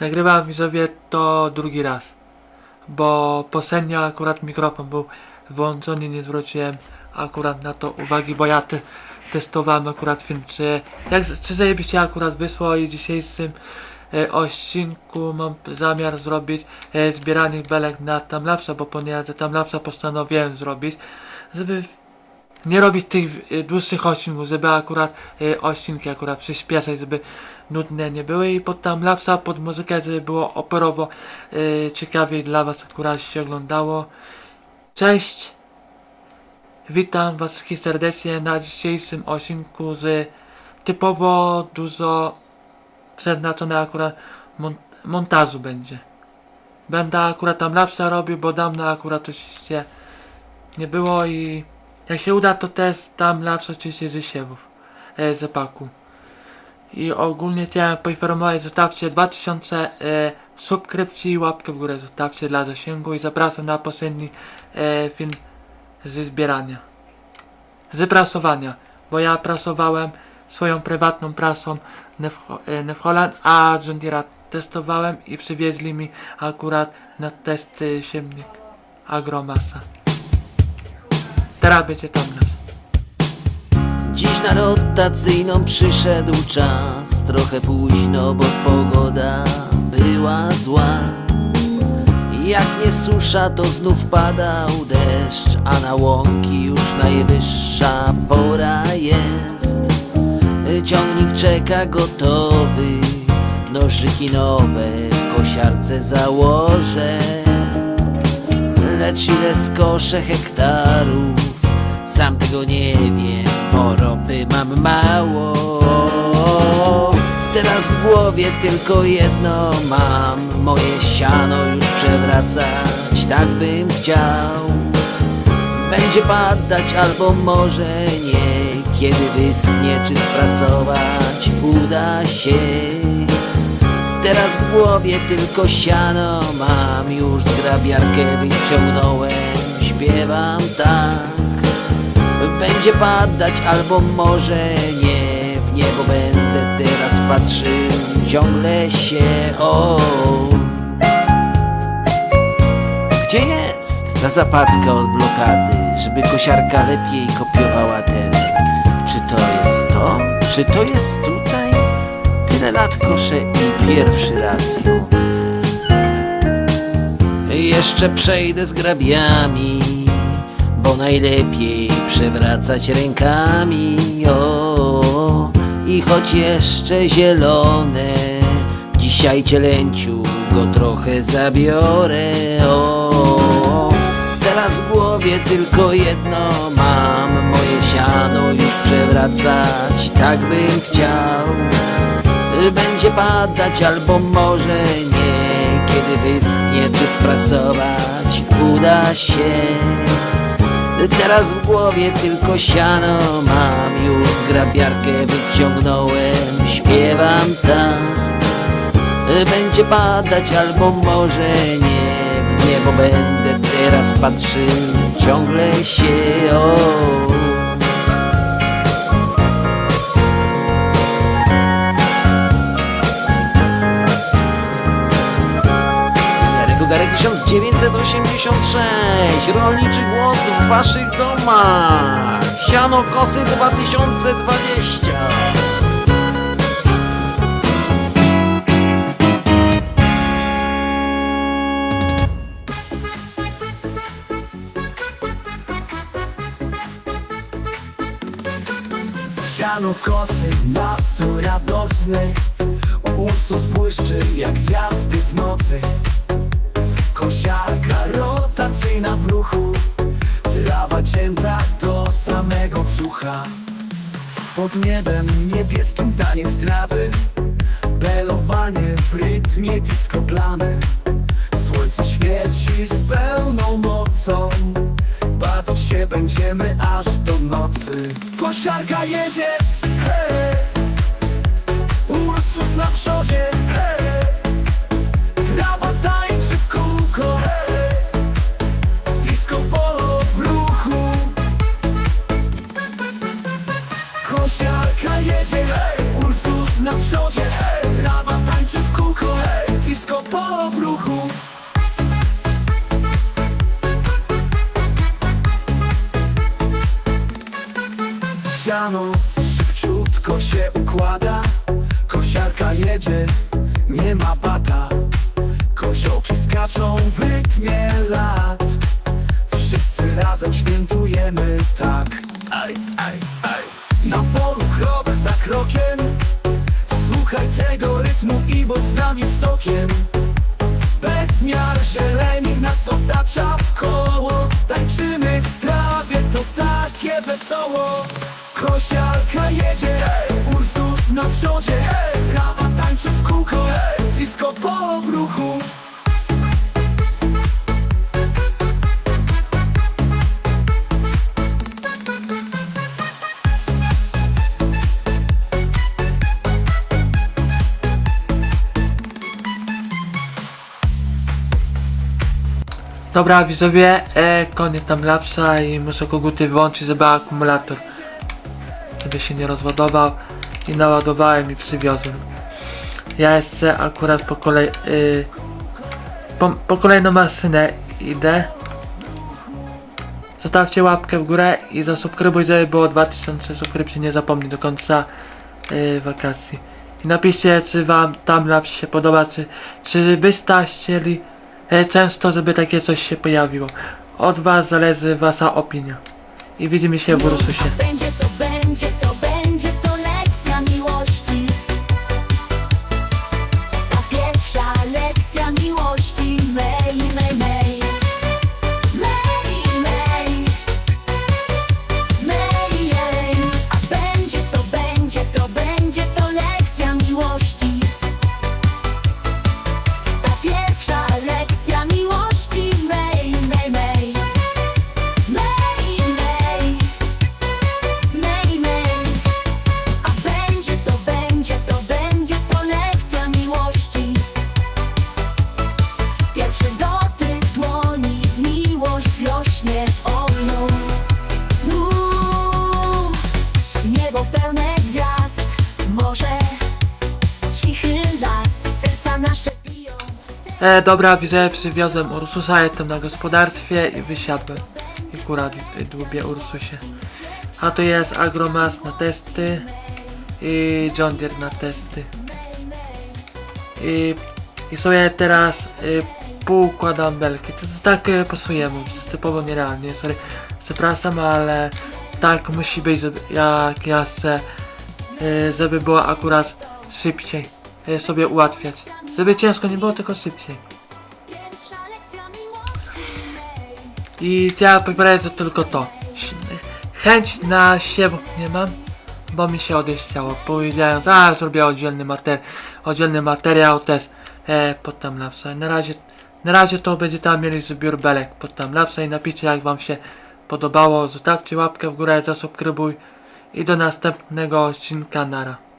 nagrywałem widzowie to drugi raz. Bo poprzednio akurat mikrofon był wyłączony, nie zwróciłem akurat na to uwagi, bo ja te, testowałem akurat film, czy, jak, czy zajebiście akurat wysło i dzisiejszym e, odcinku mam zamiar zrobić e, belek na tamlapsa, bo ponieważ tamlapsa postanowiłem zrobić, żeby nie robić tych y, dłuższych odcinków, żeby akurat y, odcinki akurat przyspieszać, żeby nudne nie były i pod tam lapsa, pod muzykę, żeby było operowo y, ciekawiej dla was akurat się oglądało. Cześć! Witam was wszystkich serdecznie na dzisiejszym odcinku z typowo dużo przeznaczone akurat mon montażu będzie. Będę akurat tam lapsa robił, bo dawno akurat oczywiście nie było i jak się uda, to też tam lapsa oczywiście z siewów, e, z paku. I ogólnie chciałem poinformować, zostawcie 2000 e, subskrypcji i łapkę w górę zostawcie dla zasięgu i zapraszam na poprzedni e, film ze zbierania. Z prasowania, bo ja prasowałem swoją prywatną prasą Nef- e, a John Deere'a testowałem i przywieźli mi akurat na testy siemnik Agromasa. Teraz będzie tam nas. Dziś na rotacyjną przyszedł czas. Trochę późno, bo pogoda była zła. Jak nie susza, to znów padał deszcz A na łąki już najwyższa pora jest. Ciągnik czeka gotowy Nożyki nowe w kosiarce założę. Lecz ile skoszę hektarów Sam tego nie wiem, bo ropy mam mało. Teraz w głowie tylko jedno mam. Moje siano już przewracać, tak bym chciał. Będzie padać albo może nie. Kiedy wyschnie czy sprasować uda się. Teraz w głowie tylko siano mam. Już zgrabiarkę wyciągnąłem. Śpiewam tak Będzie padać albo może nie. W niebo będę teraz patrzył Ciągle się o. Gdzie jest ta zapadka od blokady Żeby kosiarka lepiej kopiowała teren Czy to jest to? Czy to jest tutaj? Tyle lat koszę i pierwszy raz ją widzę. Jeszcze przejdę z grabiami Bo najlepiej przewracać rękami o, I choć jeszcze zielone Dzisiaj cielęciu go trochę zabiorę o, Teraz w głowie tylko jedno mam Moje siano już przewracać Tak bym chciał. Będzie padać albo może nie Kiedy wyschnie czy sprasować uda się Teraz w głowie tylko siano mam Już zgrabiarkę wyciągnąłem, śpiewam tam. Będzie padać albo może nie W niebo będę teraz patrzył ciągle się o Jarek Ogarek 1986 Rolniczy głos w waszych domach. Siano kosy 2020 Siano kosy, nastrój radosny Ursus błyszczy jak gwiazdy w nocy Kosiarka rotacyjna w ruchu. Trawa cięta do samego brzucha. Pod niebem niebieskim taniec trawy. Belowanie w rytmie disco plany Słońce świeci z pełną mocą. Bawić się będziemy aż do nocy. Kosiarka jedzie, hej Ursus na przodzie, hej po w Siano szybciutko się układa. Kosiarka jedzie, nie ma bata. Koziołki skaczą w rytmie lat. Wszyscy razem świętujemy tak. Aj, aj, aj. Na polu krok za krokiem. Słuchaj tego rytmu i bądź z nami sokiem Bez miar zieleni Dobra widzowie, e, koniec tam lapsa i muszę koguty wyłączyć, żeby akumulator żeby się nie rozładował i naładowałem i przywiozłem. Ja jeszcze akurat po kolei y, po, po kolejną maszynę idę. Zostawcie łapkę w górę i zasubskrybuj, żeby było 2000 subskrypcji, nie zapomnij do końca y, wakacji. I napiszcie, czy wam tam się podoba, czy, czy byście chcieli często, żeby takie coś się pojawiło. Od was zależy wasza opinia. I widzimy się w Ursusie. Będzie to, będzie to, E, dobra, widzę, przywiozłem Ursusa, jestem na gospodarstwie i wysiadłem. I akurat y, dłubię Ursusie. A to jest Agromas na testy i John Deere na testy. I, i sobie teraz y, poukładam belki. To jest tak y, pasuje mu, to jest typowo nierealnie. Sorry, przepraszam, ale tak musi być, żeby, jak ja chcę, y, żeby było akurat szybciej y, sobie ułatwiać. Żeby ciężko nie było, tylko szybciej. I ja powiedzę tylko to. Chęć na siew nie mam, bo mi się odejść chciało. Powiedziałem, a zrobię oddzielny, mater oddzielny materiał też e, pod tam lapsa. Na razie, na razie to będzie tam mieli zbiór belek pod tam lapsa i napiszcie jak wam się podobało. Zostawcie łapkę w górę, zasubskrybuj i do następnego odcinka nara.